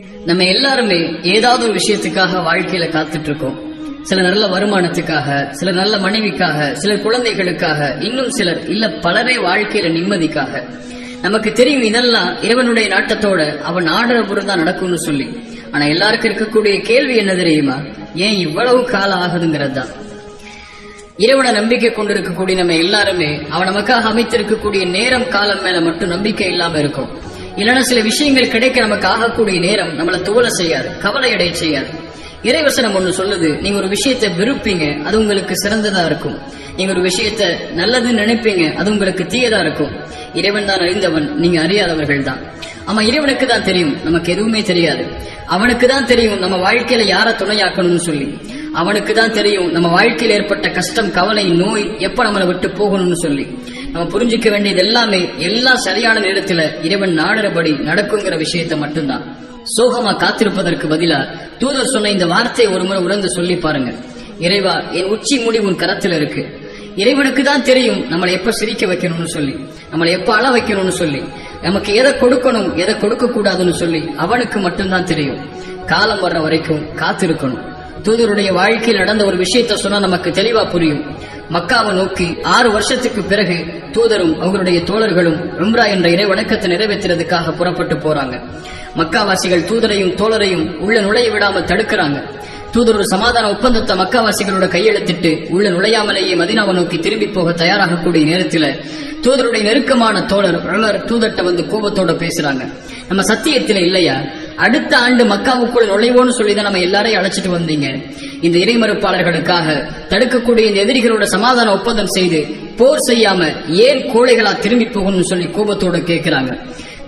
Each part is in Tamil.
நம்ம எல்லாருமே ஏதாவது ஒரு விஷயத்துக்காக வாழ்க்கையில காத்துட்டு இருக்கோம் சில நல்ல வருமானத்துக்காக சில நல்ல மனைவிக்காக சில குழந்தைகளுக்காக இன்னும் சிலர் இல்ல பலரே வாழ்க்கையில நிம்மதிக்காக. நமக்கு தெரியும் இதெல்லாம் இறைவனுடைய நாட்டத்தோட அவன் ஆடுற தான் நடக்கும்னு சொல்லி. ஆனா எல்லாருக்கும் இருக்கக்கூடிய கேள்வி என்ன தெரியுமா? ஏன் இவ்வளவு காலம் ஆகுதுங்கிறது தான் இறைவனை நம்பிக்கை கொண்டிருக்கக்கூடிய நம்ம எல்லாருமே அவன் நமக்காக அமைத்திருக்கக்கூடிய நேரம் காலம் மேல மட்டும் நம்பிக்கை இல்லாம இருக்கும். இல்லைன்னா சில விஷயங்கள் கிடைக்க நமக்கு ஆகக்கூடிய நேரம் நம்மள துவலை செய்யாது கவலை அடைய செய்யாது. இறைவசனம் ஒண்ணு சொல்லுது நீங்க ஒரு விஷயத்தை விருப்பீங்க அது உங்களுக்கு சிறந்ததா இருக்கும். நீங்க ஒரு விஷயத்த நல்லதுன்னு நினைப்பீங்க அது உங்களுக்கு தீயதா இருக்கும். இறைவன் தான் அறிந்தவன் நீங்க அறியாதவர்கள் தான். ஆமா இறைவனுக்கு தான் தெரியும் நமக்கு எதுவுமே தெரியாது. அவனுக்கு தான் தெரியும் நம்ம வாழ்க்கையில யார துணையாக்கணும்னு சொல்லி. அவனுக்கு தான் தெரியும் நம்ம வாழ்க்கையில் ஏற்பட்ட கஷ்டம் கவலை நோய் எப்ப நம்மளை விட்டு போகணும்னு சொல்லி. நம்ம புரிஞ்சுக்க வேண்டியது எல்லாமே எல்லாம் சரியான நேரத்துல இறைவன் நாடுறபடி நடக்குங்கிற விஷயத்தை மட்டும்தான். சோகமா காத்திருப்பதற்கு பதிலா தூதர் சொன்ன இந்த வார்த்தையை ஒரு முறை உணர்ந்து சொல்லி பாருங்க. இறைவா என் உச்சி முடி உன் கரத்துல இருக்கு. இறைவனுக்கு தான் தெரியும் நம்மளை எப்ப சிரிக்க வைக்கணும்னு சொல்லி நம்மளை எப்ப அழ வைக்கணும்னு சொல்லி நமக்கு எதை கொடுக்கணும் எதை கொடுக்க கூடாதுன்னு சொல்லி அவனுக்கு மட்டும்தான் தெரியும். காலம் வர்ற வரைக்கும் காத்திருக்கணும். தூதருடைய வாழ்க்கையில் நடந்த ஒரு விஷயத்த சொன்னா நமக்கு தெளிவா புரியும். மக்காவை நோக்கி ஆறு வருஷத்துக்கு பிறகு தூதரும் அவருடைய தோழர்களும் உம்ரா என்ற இறை வணக்கத்தை நிறைவேற்றுறதுக்காக புறப்பட்டு போறாங்க. மக்காவாசிகள் தூதரையும் தோழரையும் உள்ள நுழைய விடாமல் தடுக்கிறாங்க. தூதர் ஒரு சமாதான ஒப்பந்தத்தை மக்காவாசிகளோட கையெழுத்திட்டு உள்ள நுழையாமலேயே மதினாவை நோக்கி திரும்பி போக தயாராகக்கூடிய நேரத்தில் தூதருடைய நெருக்கமான தோழர் உமர் தூதர்ட்ட வந்து கோபத்தோட பேசுறாங்க. நம்ம சத்தியத்துல இல்லையா? அடுத்த ஆண்டு மக்காவுக்குள்ள நுழைவோன்னு சொல்லி தான் நம்ம எல்லாரையும் அழைச்சிட்டு வந்தீங்க. இந்த இறைமறுப்பாளர்களுக்காக தடுக்கக்கூடிய இந்த எதிரிகளோட சமாதான ஒப்பந்தம் செய்து போர் செய்யாம ஏன் கோழைகளா திரும்பி போகணும்னு சொல்லி கோபத்தோட கேட்கிறாங்க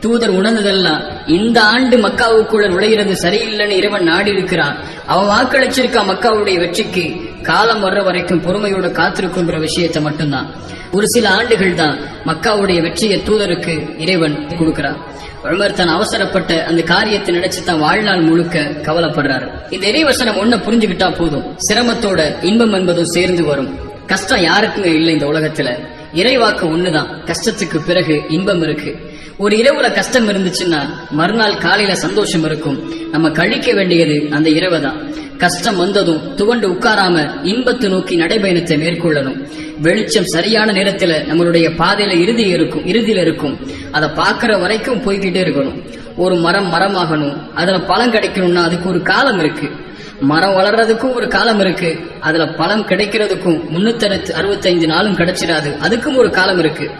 தூதர் உணர்ந்ததெல்லாம் இந்த ஆண்டு மக்காவுக்குள்ள நுழைகிறது சரியில்லைன்னு இறைவன் நாடி இருக்கிறான் அவன் வாக்களிச்சிருக்கான் மக்காவுடைய வெற்றிக்கு. காலம் வர்ற வரைக்கும் பொறுமையோட காத்திருக்குங்கிற விஷயத்தை மட்டும்தான். ஒரு சில ஆண்டுகள் தான் மக்காவுடைய வெற்றியை தூதருக்கு இறைவன் கொடுக்கிறான் உமர் தான் அவசரப்பட்ட அந்த காரியத்தை நினைச்சு தான் வாழ்நாள் முழுக்க கவலைப்படுறாரு. இந்த இறைவசனம் ஒன்ன புரிஞ்சுக்கிட்டா போதும். சிரமத்தோட இன்பம் என்பதும் சேர்ந்து வரும். கஷ்டம் யாருக்குமே இல்லை இந்த உலகத்துல. இறைவாக்கு ஒண்ணுதான். கஷ்டத்துக்கு பிறகு இன்பம் இருக்கு. ஒரு இரவுல கஷ்டம் இருந்துச்சுன்னா மறுநாள் காலையில சந்தோஷம் இருக்கும். நம்ம கழிக்க வேண்டியது அந்த இரவு தான் கஷ்டம் வந்ததும் துவண்டு உட்காராம இன்பத்தை நோக்கி நடைபயணத்தை மேற்கொள்ளணும். வெளிச்சம் சரியான நேரத்துல நம்மளுடைய பாதையில இறுதி இருக்கும் இறுதியில இருக்கும். அதை பாக்குற வரைக்கும் போய்கிட்டே இருக்கணும். ஒரு மரம் மரமாகணும். அதுல பழம் கிடைக்கணும்னா அதுக்கு ஒரு காலம் இருக்கு. மரம் வளர்றதுக்கும் ஒரு காலம் இருக்கு. அதுல பழம் கிடைக்கிறதுக்கும் முன்னூத்தி அறுபத்தைந்து நாளும் கிடைச்சிடாது. அதுக்கும் ஒரு காலம் இருக்கு.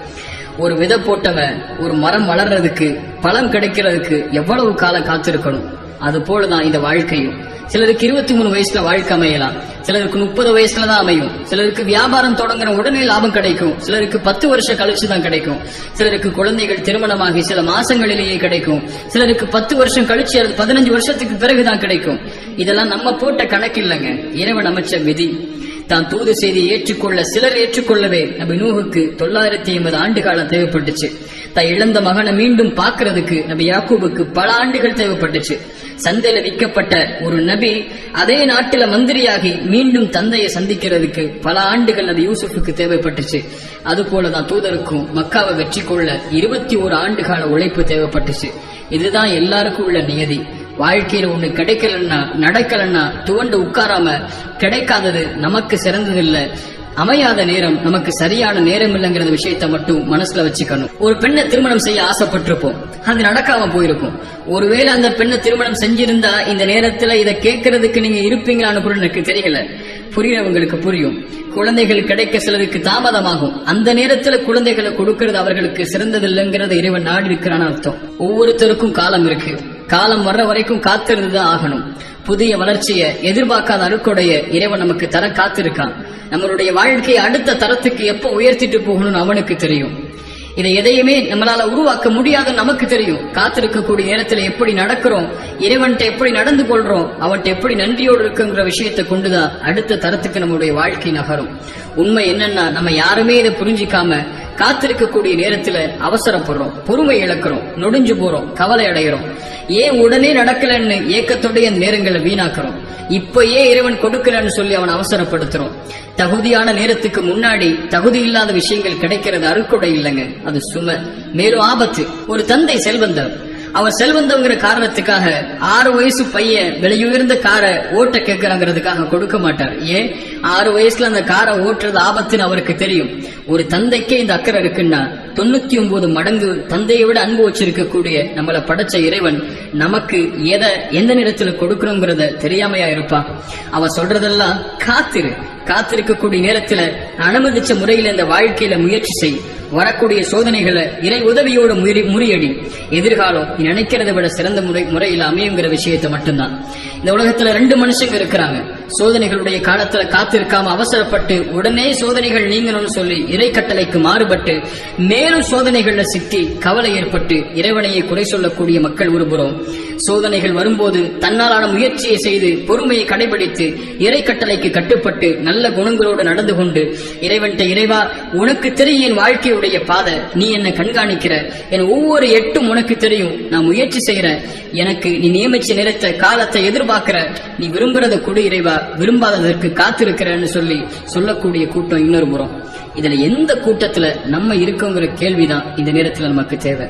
ஒரு விதை போட்டவன் ஒரு மரம் வளர்றதுக்கு பழம் கிடைக்கிறதுக்கு எவ்வளவு காலம் காத்திருக்கணும்? அது போலதான் இந்த வாழ்க்கையும். சிலருக்கு இருபத்தி மூணு வயசுல வாழ்க்கை அமையலாம். சிலருக்கு முப்பது வயசுல தான் அமையும். சிலருக்கு வியாபாரம் தொடங்குற உடனே லாபம் கிடைக்கும். சிலருக்கு பத்து வருஷம் கழிச்சு தான் கிடைக்கும். சிலருக்கு குழந்தைகள் திருமணமாகி சில மாசங்களிலேயே கிடைக்கும். சிலருக்கு பத்து வருஷம் கழிச்சு அது பதினஞ்சு வருஷத்துக்கு பிறகுதான் கிடைக்கும். இதெல்லாம் நம்ம போட்ட கணக்கு இல்லைங்க. இறைவன் அமைச்ச விதி. தான் தூது செய்தி ஏற்றுக்கொள்ள சிலர் ஏற்றுக்கொள்ளவே நபி நூகுக்கு தொள்ளாயிரத்தி ஐம்பது ஆண்டு காலம் தேவைப்பட்டுச்சு. தான் இழந்த மகனை மீண்டும் பார்க்கறதுக்கு நபி யாக்கூபுக்கு பல ஆண்டுகள் தேவைப்பட்டுச்சு. சந்தையில விற்கப்பட்ட ஒரு நபி அதே நாட்டுல மந்திரியாகி மீண்டும் தந்தையை சந்திக்கிறதுக்கு பல ஆண்டுகள் அது யூசுஃபுக்கு தேவைப்பட்டுச்சு. அது போலதான் தூதருக்கும் மக்காவை வெற்றி கொள்ள இருபத்தி ஒரு ஆண்டு கால உழைப்பு தேவைப்பட்டுச்சு. இதுதான் எல்லாருக்கும் உள்ள நியதி. வாழ்க்கையில ஒண்ணு கிடைக்கலன்னா நடக்கலன்னா துவண்டு உட்காராம கிடைக்காதது நமக்கு சிறந்தது இல்லை அமையாத நேரம் நமக்கு சரியான நேரம் இல்லைங்கிற விஷயத்த மட்டும் மனசுல வச்சுக்கணும். ஒரு பெண்ணை திருமணம் செய்ய ஆசைப்பட்டிருப்போம். அது நடக்காம போயிருக்கும். ஒருவேளை அந்த பெண்ணை திருமணம் செஞ்சிருந்தா இந்த நேரத்துல இதை கேட்கறதுக்கு நீங்க இருப்பீங்களான்னு கூட எனக்கு தெரியல. புரியவங்களுக்கு புரியும். குழந்தைகள் கிடைக்க சிலருக்கு தாமதமாகும். அந்த நேரத்துல குழந்தைகளை கொடுக்கறது அவர்களுக்கு சிறந்ததில்லைங்கிறத இறைவன் நாடி இருக்கிறான்னு அர்த்தம். ஒவ்வொருத்தருக்கும் காலம் இருக்கு. காலம் வர்ற வரைக்கும் காத்திருந்துதான் ஆகணும். புதிய வளர்ச்சியை எதிர்பார்க்காத அருக்கொடைய இறைவன் நமக்கு தர காத்திருக்கான். நம்மளுடைய வாழ்க்கையை அடுத்த தரத்துக்கு எப்ப உயர்த்திட்டு போகணும்னு அவனுக்கு தெரியும். இதை எதையுமே நம்மளால உருவாக்க முடியாது நமக்கு தெரியும். காத்திருக்கக்கூடிய நேரத்துல எப்படி நடக்கிறோம் இறைவன்கிட்ட எப்படி நடந்து கொள்றோம் அவன்கிட்ட எப்படி நன்றியோடு இருக்குங்கிற விஷயத்தை கொண்டுதான் அடுத்த தரத்துக்கு நம்மளுடைய வாழ்க்கை நகரும். உண்மை என்னன்னா நம்ம யாருமே இதை புரிஞ்சிக்காம காத்திருக்கக்கூடிய நேரத்துல அவசரப்படுறோம் பொறுமை இழக்கிறோம் நொடிஞ்சு போறோம் கவலை அடைகிறோம் ஏன் உடனே நடக்கலன்னு ஏக்கத்தோடைய நேரங்களை வீணாக்குறோம். இப்ப ஏன் இறைவன் கொடுக்கலன்னு சொல்லி அவன் அவசரப்படுத்துறோம். தகுதியான நேரத்துக்கு முன்னாடி தகுதி இல்லாத விஷயங்கள் கிடைக்கிறது அருக்குடை இல்லைங்க. அது சும. மேலும் ஆபத்து. ஒரு தந்தை செல்வந்தர். அவர் செல்வந்தங்கிற காரணத்துக்காக ஆறு வயசு பையன் விலையுயர்ந்த காரை ஓட்ட கேட்கிறாங்கிறதுக்காக கொடுக்க மாட்டார். ஏன்? ஆறு வயசுல அந்த காரை ஓட்டுறது ஆபத்துன்னு அவருக்கு தெரியும். ஒரு தந்தைக்கே இந்த அக்கறை இருக்குன்னா தொண்ணூத்தி ஒன்பது மடங்கு தந்தையை விட அன்பு வச்சிருக்கக்கூடிய நம்மளை படைச்ச இறைவன் நமக்கு எதை எந்த நேரத்துல கொடுக்கணுங்கிறத தெரியாமையா இருப்பான். அவன் சொல்றதெல்லாம் காத்திரு. காத்திருக்கக்கூடிய நேரத்துல அனுமதிச்ச முறையில இந்த வாழ்க்கையில முயற்சி செய். வரக்கூடிய சோதனைகளை இறை உதவியோட முறி முறியடி. எதிர்காலம் நீ விட சிறந்த முறை முறையில் அமையுங்கிற விஷயத்தை மட்டும்தான். இந்த உலகத்துல ரெண்டு மனுஷங்க இருக்கிறாங்க. சோதனைகளுடைய காலத்துல காத்திருக்காம அவசரப்பட்டு உடனே சோதனைகள் நீங்கணும்னு சொல்லி இறை கட்டளைக்கு மாறுபட்டு மேலும் சோதனைகள்ல சிக்கி கவலை ஏற்பட்டு இறைவனையை குறை சொல்லக்கூடிய மக்கள் ஒருபுறம் சோதனைகள் வரும்போது தன்னாலான முயற்சியை செய்து பொறுமையை கடைபிடித்து இறை கட்டளைக்கு கட்டுப்பட்டு நல்ல குணங்களோடு நடந்து கொண்டு இறைவன்ட்ட இறைவா உனக்கு தெரியும் என் வாழ்க்கையுடைய பாதை. நீ என்னை கண்காணிக்கிற. என் ஒவ்வொரு எட்டும் உனக்கு தெரியும். நான் முயற்சி செய்கிற. எனக்கு நீ நியமிச்சு நேரத்தை காலத்தை எதிர்பார்க்கிற. நீ விரும்புறத கொடு இறைவா. விரும்பாததற்கு காத்திருக்கிறேன்னு சொல்லி சொல்லக்கூடிய கூட்டம் இன்னொரு புறம். இதுல எந்த கூட்டத்துல நம்ம இருக்கோங்கிற கேள்விதான் இந்த நேரத்துல நமக்கு தேவை.